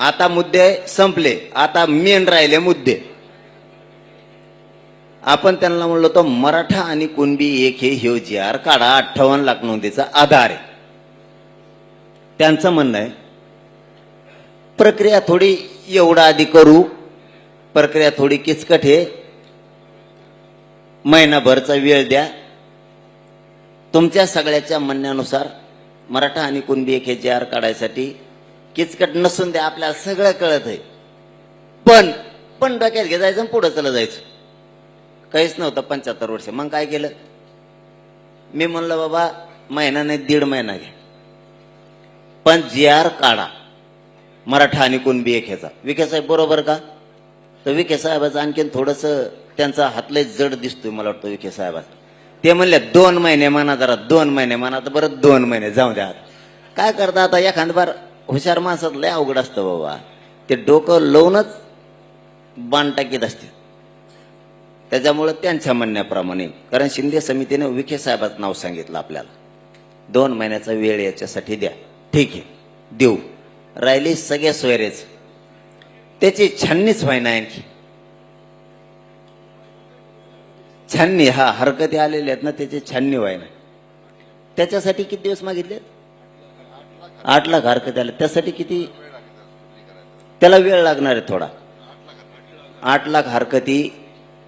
आता मुद्दे संपले. आता मेन राहिले मुद्दे. आपण त्यांना म्हणलो तो मराठा आणि कुणबी एक हे ह्यो जी आर काढा. अठ्ठावन्न लाख नोंदीचा आधार आहे. त्यांचं म्हणणं आहे प्रक्रिया थोडी एवढा आधी करू. प्रक्रिया थोडी किचकट आहे. महिनाभरचा वेळ द्या. तुमच्या सगळ्याच्या म्हणण्यानुसार मराठा आणि कुणबी एक हे जी आर काढायसाठी किचकट नसून द्या आपल्याला सगळं कळत आहे. पण पण डोक्यात घे जायचं आणि पुढं चला जायचं. काहीच नव्हतं पंच्याहत्तर वर्ष. मग काय केलं? मी म्हणलं बाबा महिना नाही दीड महिना घ्या पण जी आर काढा. मराठा आणि कुणबी एक ह्याचा. विखे साहेब बरोबर का? तर विखे साहेबाचं आणखीन थोडस त्यांचा हातले जड दिसतोय मला वाटतं विखे साहेबाचा. ते म्हणले दोन महिने म्हणा जरा दोन महिने म्हणा तर बरं दोन महिने जाऊ द्या. आता. काय करता आता एखाद बार हुशार माणसात लय अवघड असतं बाबा. ते डोकं लावूनच बाण टाकीत असते. त्याच्यामुळं त्यांच्या म्हणण्याप्रमाणे कारण शिंदे समितीने विखे साहेबाचं नाव सांगितलं आपल्याला. दोन महिन्याचा वेळ याच्यासाठी द्या. ठीक आहे. देऊ. राहिली सगळ्या सोयरेच. त्याची छाननीच व्हायना आणखी. छाननी हा हरकती आलेल्या आहेत ना त्याची छाननी व्हायना. त्याच्यासाठी किती दिवस मागितले आठ लाख हरकत आल्या त्यासाठी किती? त्याला वेळ लागणार आहे थोडा. आठ लाख हरकती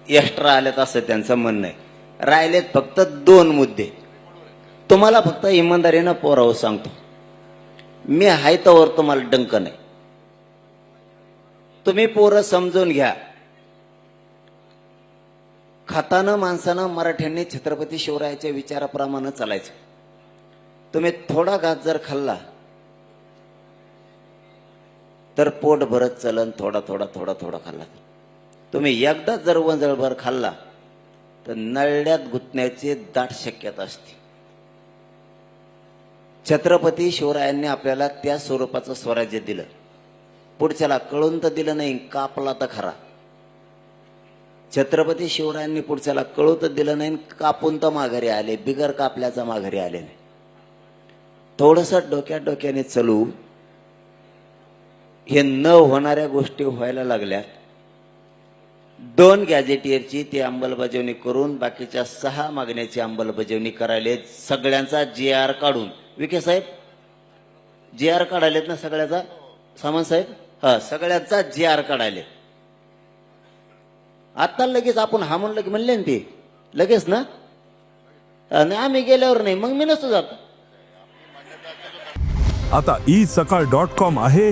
एक्स्ट्रा आल्यात असं त्यांचं म्हणणं आहे. राहिलेत फक्त दोन मुद्दे. तुम्हाला फक्त इमानदारीनं पोरावं सांगतो. मी हायतावर तोवर तुम्हाला डंक नाही. तुम्ही पोरं समजून घ्या. खातानं माणसानं मराठ्यांनी छत्रपती शिवरायाच्या विचाराप्रमाणे चालायचं. तुम्ही थोडा घात जर खाल्ला तर पोट भरत चलन थोडा थोडा थोडा थोडा खाल्ला. तुम्ही एकदा जर वंजळभर खाल्ला तर नळ्यात गुंतण्याची दाट शक्यता असते. छत्रपती शिवरायांनी आपल्याला त्या स्वरूपाचं स्वराज्य दिलं. पुढच्याला कळून तर दिलं नाही कापला तर खरा. छत्रपती शिवरायांनी पुढच्याला कळू तर दिलं नाही कापून तर माघारी आले बिगर कापल्याचा माघारी आले नाही. थोडस डोक्यात डोक्याने चलू हे न होणाऱ्या गोष्टी व्हायला लागल्या दोन गॅजेटियरची ती अंमलबजावणी करून बाकीच्या सहा मागण्याची अंमलबजावणी करायले सगळ्यांचा जी आर काढून. विखे साहेब? जे आर काढायलेत ना सगळ्याचा? सामंत साहेब? हा सगळ्यांचा जी आर काढायले आता लगेच आपण हा म्हणलं की म्हणले ना ते. लगेच ना? आणि आम्ही गेल्यावर नाही मग मी नसतो जात. आता ई सकाळ डॉट कॉम आहे.